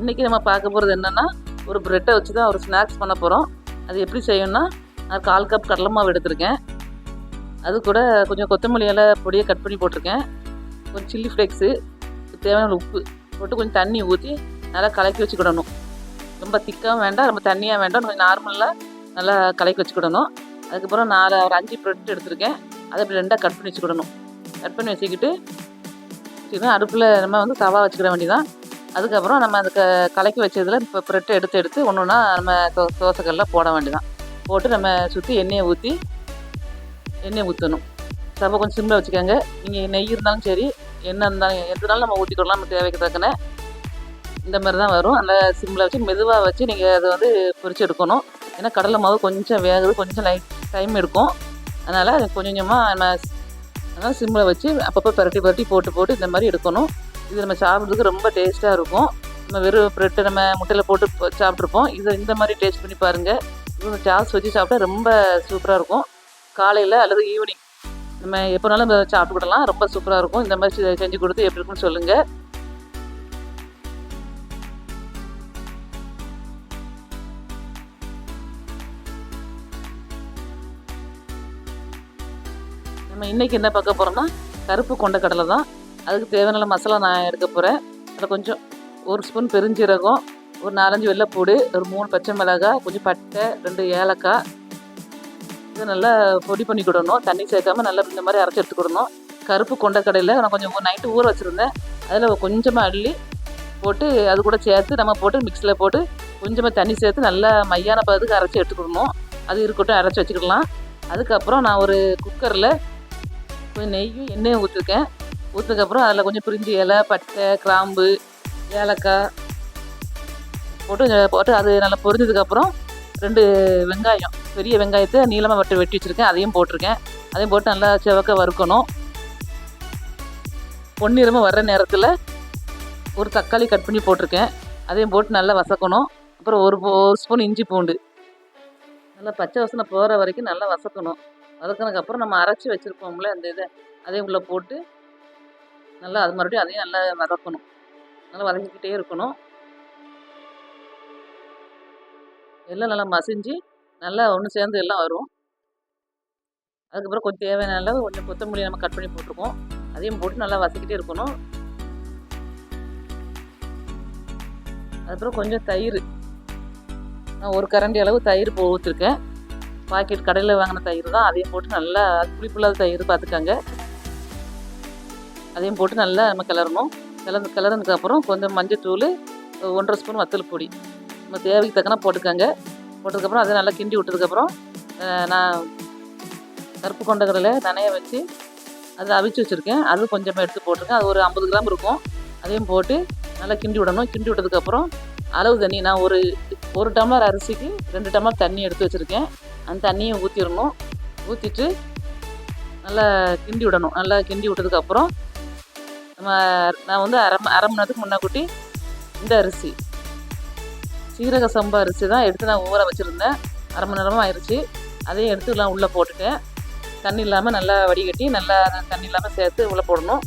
இன்றைக்கி நம்ம பார்க்க போகிறது என்னென்னா ஒரு ப்ரெட்டை வச்சு தான் ஒரு ஸ்நாக்ஸ் பண்ண போகிறோம் அது எப்படி செய்யணும்னா நான் கால் கப் கடலை மாவு எடுத்திருக்கேன். அது கூட கொஞ்சம் கொத்தமல்லி பொடியை கட் பண்ணி போட்டிருக்கேன். கொஞ்சம் சில்லி ஃப்ளேக்ஸு தேவையான உப்பு போட்டு கொஞ்சம் தண்ணி ஊற்றி நல்லா கலக்கி வச்சுக்கிடணும். ரொம்ப திக்காக வேண்டாம் ரொம்ப தண்ணியாக வேண்டாம் கொஞ்சம் நார்மலாக நல்லா கலக்கி வச்சுக்கிடணும். அதுக்கப்புறம் நாலு ஒரு அஞ்சு ப்ரெட் எடுத்திருக்கேன். அதை அப்படி ரெண்டாக கட் பண்ணி வச்சுக்கிடணும். கட் பண்ணி வச்சுக்கிட்டு வச்சுக்கிட்டு அடுப்பில் நம்ம வந்து தவா வச்சுக்கிட வேண்டியதான் அதுக்கப்புறம் நம்ம அதுக்கு கலக்கி வச்சதில் இப்போ ப்ரெட்டை எடுத்து எடுத்து ஒன்று ஒன்றா நம்ம தோ தோசைக்கல்லில் போட வேண்டியதான் போட்டு நம்ம சுற்றி எண்ணெயை ஊற்றி எண்ணெயை ஊற்றணும் ஸ்டவ்வை கொஞ்சம் சிம்மில் வச்சுக்கோங்க. நீங்கள் நெய் இருந்தாலும் சரி எண்ணெய் இருந்தாலும் எதுனாலும் நம்ம ஊற்றிக்கொள்ளலாம் நம்ம தேவைக்கு தக்கன இந்த மாதிரி தான் வரும். அந்த சிம்மில் வச்சு மெதுவாக வச்சு நீங்கள் அதை வந்து பொறிச்சு எடுக்கணும். ஏன்னா கடலை மாவு கொஞ்சம் வேகுது கொஞ்சம் லைட் டைம் எடுக்கும். அதனால் கொஞ்சம் கொஞ்சமாக நம்ம அதனால் சிம்மில் வச்சு அப்பப்போ பரட்டி பரட்டி போட்டு போட்டு இந்த மாதிரி எடுக்கணும். இது நம்ம சாப்பிட்றதுக்கு ரொம்ப டேஸ்ட்டாக இருக்கும். நம்ம வெறும் ப்ரெட்டை நம்ம முட்டையில் போட்டு சாப்பிட்ருப்போம். இதை இந்த மாதிரி டேஸ்ட் பண்ணி பாருங்கள் இது சாஸ் வச்சு சாப்பிட்டா ரொம்ப சூப்பராக இருக்கும். காலையில் அல்லது ஈவினிங் நம்ம எப்போனாலும் சாப்பிட்டுக்கிடலாம் ரொம்ப சூப்பராக இருக்கும். இந்த மாதிரி செ- செஞ்சு கொடுத்து எப்படி இருக்குன்னு சொல்லுங்கள் நம்ம இன்றைக்கி என்ன பார்க்க போகிறோம்னா கருப்பு கொண்ட கடலை தான். அதுக்கு தேவையான மசாலா நான் எடுக்க போகிறேன் அதில் கொஞ்சம் ஒரு ஸ்பூன் பெருஞ்சீரகம் ஒரு நாலஞ்சு வெள்ளைப்பூடு ஒரு மூணு பச்சை மிளகாய் கொஞ்சம் பட்டை ரெண்டு ஏலக்காய். இதை நல்லா பொடி பண்ணிக்கிடணும் தண்ணி சேர்க்காம நல்லா இந்த மாதிரி அரைச்சி எடுத்துக்கிடணும் கருப்பு கொண்ட கடையில் நான் கொஞ்சம் நைட்டு ஊற வச்சுருந்தேன். அதில் கொஞ்சமாக அள்ளி போட்டு அது கூட சேர்த்து நம்ம போட்டு மிக்ஸியில் போட்டு கொஞ்சமாக தண்ணி சேர்த்து நல்லா மையான பதத்துக்கு அரைச்சி எடுத்துக்கிடணும் அது இருக்கட்டும் அரைச்சி வச்சுக்கலாம். அதுக்கப்புறம் நான் ஒரு குக்கரில் கொஞ்சம் நெய்யும் எண்ணெயும் ஊற்றிருக்கேன் ஊற்றுனதுக்கப்புறம் அதில் கொஞ்சம் பிரிஞ்சு இலை பட்டை கிராம்பு ஏலக்காய் போட்டு போட்டு அது நல்லா பொரிஞ்சதுக்கப்புறம் ரெண்டு வெங்காயம் பெரிய வெங்காயத்தை நீளமாக வெட்டி வெட்டி வச்சுருக்கேன். அதையும் போட்டிருக்கேன். அதையும் போட்டு நல்லா செவக்க வறுக்கணும். பொன்னிறமாக வர்ற நேரத்தில் ஒரு தக்காளி கட் பண்ணி போட்டிருக்கேன். அதையும் போட்டு நல்லா வசக்கணும். அப்புறம் ஒரு ஒரு ஸ்பூன் இஞ்சி பூண்டு. நல்லா பச்சை வசனை போகிற வரைக்கும் நல்லா வசக்கணும். வதக்கினதுக்கப்புறம் நம்ம அரைச்சி வச்சுருப்போம்ல அந்த இதை அதையும் உள்ளே போட்டு நல்லா அது மறுபடியும் அதையும் நல்லா வதக்கணும். நல்லா வதக்கிக்கிட்டே இருக்கணும். எல்லாம் நல்லா மசிஞ்சு நல்லா ஒன்று சேர்ந்து எல்லாம் வரும். அதுக்கப்புறம் கொஞ்சம் தேவையான அளவு கொஞ்சம் கொத்தமல்லி நம்ம கட் பண்ணி போட்டிருக்கோம். அதையும் போட்டு நல்லா வதக்கிட்டே இருக்கணும். அதுக்கப்புறம் கொஞ்சம் தயிர். நான் ஒரு கரண்டி அளவு தயிர் போட்டிருக்கேன். பாக்கெட் கடையில் வாங்கின தயிர் தான். அதையும் போட்டு நல்லா புளிப்புள்ளாத தயிர் பார்த்துக்கோங்க அதையும் போட்டு நல்லா நம்ம கிளறணும். கிளறு கிளறுனதுக்கப்புறம் கொஞ்சம் மஞ்சத்தூள் ஒன்றரை ஸ்பூன் வத்தல் பொடி. நம்ம தேவைக்கு தக்கன போட்டுக்கோங்க. போட்டதுக்கப்புறம் அதை நல்லா கிண்டி விட்டதுக்கப்புறம் நான் கருப்பு கொண்ட கடலை நனைய வச்சு அதை அவிச்சு வச்சுருக்கேன். அது கொஞ்சமாக எடுத்து போட்டிருக்கேன். அது ஒரு ஐம்பது கிராம் இருக்கும். அதையும் போட்டு நல்லா கிண்டி விடணும். கிண்டி விட்டதுக்கப்புறம் அளவு தண்ணி நான் ஒரு ஒரு டம்ளர் அரிசிக்கு ரெண்டு டம்ளர் தண்ணி எடுத்து வச்சுருக்கேன். அந்த தண்ணியை ஊற்றிடணும் ஊற்றிட்டு நல்லா கிண்டி விடணும். நல்லா கிண்டி விட்டதுக்கப்புறம் நம்ம நான் வந்து அரை அரை மணி நேரத்துக்கு முன்னாக்கூட்டி இந்த அரிசி சீரக சம்பா அரிசி தான் எடுத்து நான் ஊற வச்சுருந்தேன். அரை மணி நேரமாக ஆயிடுச்சு அதையும் எடுத்து எல்லாம் உள்ளே போட்டுட்டேன். தண்ணி இல்லாமல் நல்லா வடிகட்டி நல்லா தண்ணி இல்லாமல் சேர்த்து உள்ளே போடணும்.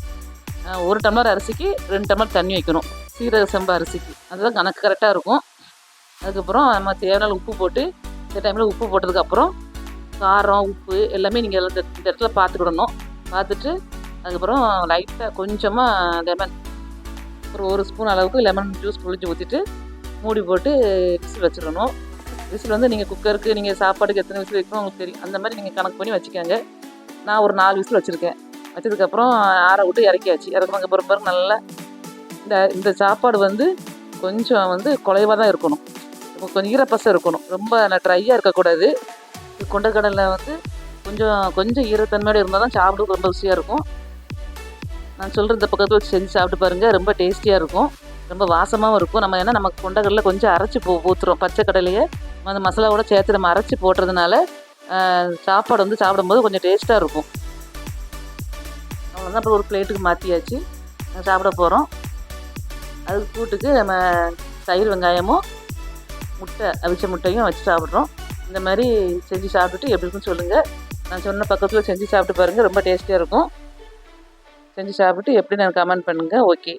ஒரு டம்ளர் அரிசிக்கு ரெண்டு டம்ளர் தண்ணி வைக்கணும். சீரக சம்பா அரிசிக்கு. அதுதான் கணக்கு கரெக்டாக இருக்கும். அதுக்கப்புறம் நம்ம தேவையான உப்பு போட்டு இந்த டைமில் உப்பு போட்டதுக்கப்புறம் காரம் உப்பு எல்லாமே நீங்கள் இந்த இந்த இடத்துல பார்த்துக்கிடணும். பார்த்துட்டு அதுக்கப்புறம் லைட்டாக கொஞ்சமாக லெமன் ஒரு ஒரு ஸ்பூன் அளவுக்கு லெமன் ஜூஸ் புளிஞ்சு ஊற்றிட்டு மூடி போட்டு விசில் வச்சிடணும். விசில் வந்து நீங்கள் குக்கருக்கு நீங்கள் சாப்பாடுக்கு எத்தனை விசில் வைக்கணும் உங்களுக்கு தெரியும். அந்த மாதிரி நீங்கள் கணக்கு பண்ணி வச்சுக்கோங்க. நான் ஒரு நாலு விசில் வச்சுருக்கேன். வச்சதுக்கப்புறம் ஆற விட்டு இறக்கியாச்சு. இறக்குனதுக்கப்புறம் பிறகு நல்லா இந்த இந்த சாப்பாடு வந்து கொஞ்சம் வந்து குலைவாக தான் இருக்கணும். கொஞ்சம் ஈரப்பசம் இருக்கணும். ரொம்ப ட்ரையாக இருக்கக்கூடாது. கொண்டக்கடலை வந்து கொஞ்சம் கொஞ்சம் ஈரத்தன்மையோடு இருந்தால் தான் சாப்பிட ரொம்ப ருசியாக இருக்கும். நான் சொல்கிற இந்த பக்கத்தில் வச்சு செஞ்சு சாப்பிட்டு பாருங்கள் ரொம்ப டேஸ்டியாக இருக்கும். ரொம்ப வாசமாகவும் இருக்கும். நம்ம ஏன்னா நம்ம கொண்டக்கடலை கொஞ்சம் அரைச்சி போ ஊற்றுறோம் பச்சை கடலையை. அந்த மசாலாவோட சேர்த்து நம்ம அரைச்சி போடுறதுனால சாப்பாடு வந்து சாப்பிடும்போது கொஞ்சம் டேஸ்ட்டாக இருக்கும். அவ்வளோதான் அப்புறம் ஒரு பிளேட்டுக்கு மாற்றியாச்சு சாப்பிட போகிறோம் அதுக்கு கூட்டுக்கு நம்ம தயிர் வெங்காயமும் முட்டை அவிச்ச முட்டையும் வச்சு சாப்பிட்றோம். இந்த மாதிரி செஞ்சு சாப்பிட்டுட்டு எப்படி இருக்குன்னு சொல்லுங்கள் நான் சொன்ன பக்கத்தில் செஞ்சு சாப்பிட்டு பாருங்கள் ரொம்ப டேஸ்டியாக இருக்கும். செஞ்சு சாப்பிட்டு எப்படி நான் கமெண்ட் பண்ணுங்கள் ஓகே